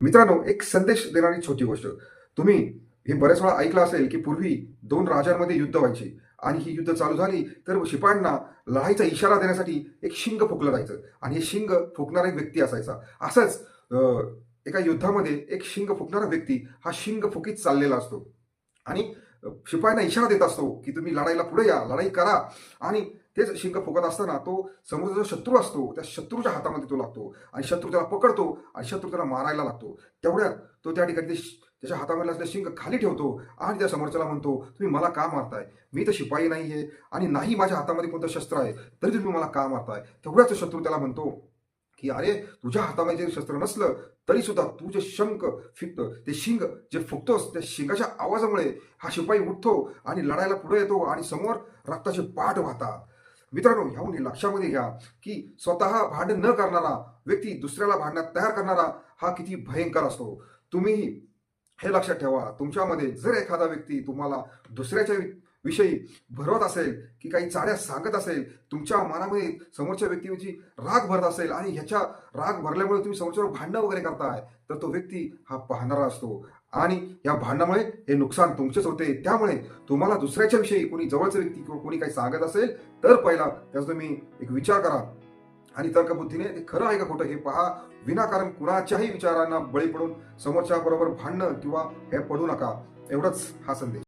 मित्रांनो एक संदेश देणारी छोटी गोष्ट. तुम्ही हे बऱ्याच वेळा ऐकलं असेल की पूर्वी दोन राजांमध्ये युद्ध व्हायचे आणि ही युद्ध चालू झाली तर शिपायांना लढाईचा इशारा देण्यासाठी एक शिंग फुकलं जायचं आणि हे शिंग फुकणारा एक व्यक्ती असायचा. असंच एका युद्धामध्ये एक शिंग फुकणारा व्यक्ती हा शिंग फुकीत चाललेला असतो. आणि शिपायांना इशारा देत असतो की तुम्ही लढाईला पुढे या लढाई करा. आणि तेच शिंग फुकत असताना तो समोरचा जो शत्रू असतो त्या शत्रूच्या हातामध्ये तो लागतो आणि शत्रू त्याला पकडतो आणि शत्रू त्याला मारायला लागतो. तेवढ्यात तो त्या ठिकाणी ते त्याच्या हातामध्ये असलेलं शिंग खाली ठेवतो आणि त्या समोरच्याला म्हणतो तुम्ही मला का मारताय? मी तर शिपाई नाही आहे आणि नाही माझ्या हातामध्ये कोणतं शस्त्र आहे तरी तुम्ही मला का मारताय? तेवढ्याच शत्रू त्याला म्हणतो की अरे तुझ्या हातामध्ये शस्त्र नसलं तरी सुद्धा तू जे शंख फिकतं ते शिंग जे फुकतोस त्या शिंगाच्या आवाजामुळे हा शिपाई उठतो आणि लढायला पुढे येतो आणि समोर रक्ताचे पाठ वाहतात. मित्रांनो ह्याहून लक्षामध्ये घ्या की स्वतः भांडण न करणारा व्यक्ती दुसऱ्याला भांडण्यात तयार करणारा हा किती भयंकर असतो. तुम्हीही हे लक्षात ठेवा. तुमच्यामध्ये जर एखादा व्यक्ती तुम्हाला दुसऱ्याच्या विषयी भरवत असेल की काही चाड्या सांगत असेल तुमच्या मनामध्ये समोरच्या व्यक्तीची राग भरत असेल आणि ह्याच्या राग भरल्यामुळे तुम्ही समोरच्यावर भांडणं वगैरे करताय तर तो व्यक्ती हा पाहणारा असतो. आणि या भांडणामुळे हे नुकसान तुमचेच होते. त्यामुळे तुम्हाला दुसऱ्याच्या विषयी कोणी जवळचा व्यक्ती किंवा कोणी काही सांगत असेल तर पहिला त्याचा तुम्ही एक विचार करा. आणि तर्कबुद्धीने ते खरं आहे का खोटं हे पहा. विनाकारण कुणाच्याही विचारांना बळी पडून समोरच्या बरोबर भांडणं किंवा हे पडू नका. एवढंच हा संदेश.